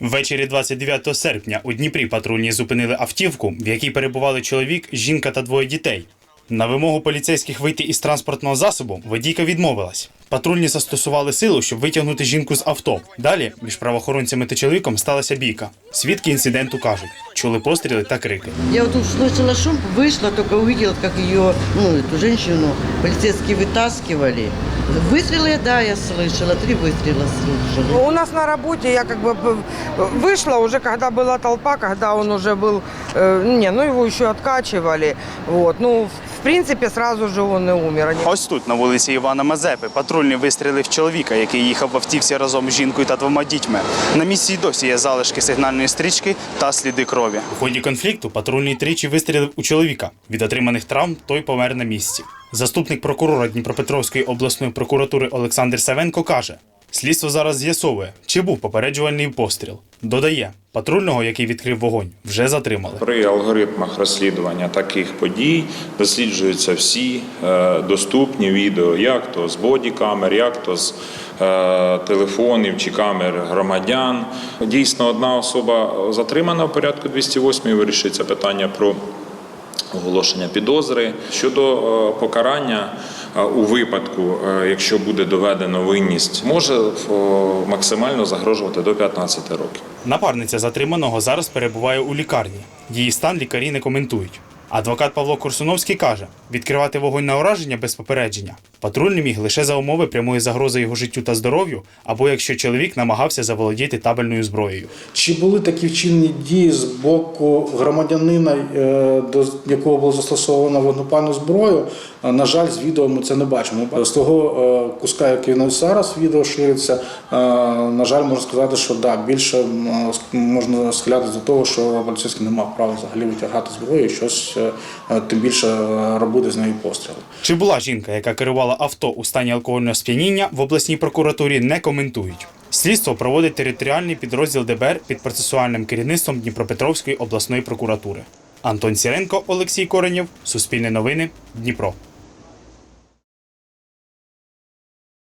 Ввечері 29 серпня у Дніпрі патрульні зупинили автівку, в якій перебували чоловік, жінка та двоє дітей. На вимогу поліцейських вийти із транспортного засобу водійка відмовилась. Патрульні застосували силу, щоб витягнути жінку з авто. Далі між правоохоронцями та чоловіком сталася бійка. Свідки інциденту кажуть, чули постріли та крики. Я вот тут слышала шум, вышла, только увидела, как ее, ну, эту женщину полицейские вытаскивали. Выстрелы, да, я слышала, три выстрела слышала. У нас на работе я как бы п- вышла уже, когда была толпа, когда он уже был, э, не, ну его еще откачивали, вот, ну, в принципе, сразу же он и умер. Ось тут, на вулиці Івана Мазепи, патрульні вистрілив чоловіка, який їхав в автівці разом з жінкою та двома дітьми. На місці й досі є залишки сигнальної стрічки та сліди крові. У ході конфлікту патрульний тричі вистрілив у чоловіка. Від отриманих травм той помер на місці. Заступник прокурора Дніпропетровської обласної прокуратури Олександр Савенко каже: слідство зараз з'ясовує, чи був попереджувальний постріл. Додає, патрульного, який відкрив вогонь, вже затримали. При алгоритмах розслідування таких подій досліджуються всі е, доступні відео, як то з бодікамер, як то з е, телефонів чи камер громадян. Дійсно, одна особа затримана в порядку 208 вирішується питання про оголошення підозри щодо е, покарання у випадку, е, якщо буде доведено винність, може е, максимально загрожувати до 15 років. Напарниця затриманого зараз перебуває у лікарні. Її стан лікарі не коментують. Адвокат Павло Корсуновський каже, відкривати вогонь на ураження без попередження патрульний міг лише за умови прямої загрози його життю та здоров'ю, або якщо чоловік намагався заволодіти табельною зброєю. Чи були такі вчинні дії з боку громадянина, е, до якого було застосовано вогнепальну зброю? На жаль, з відео ми це не бачимо. З того е, куска, який на зараз відео шириться, е, на жаль, можна сказати, що да, більше можна схилятися до того, що поліцейський не мав права взагалі витягати зброю і щось е, е, тим більше е, робити з нею постріли. Чи була жінка, яка керувала авто у стані алкогольного сп'яніння, в обласній прокуратурі не коментують. Слідство проводить територіальний підрозділ ДБР під процесуальним керівництвом Дніпропетровської обласної прокуратури. Антон Сіренко, Олексій Коренєв, Суспільне новини, Дніпро.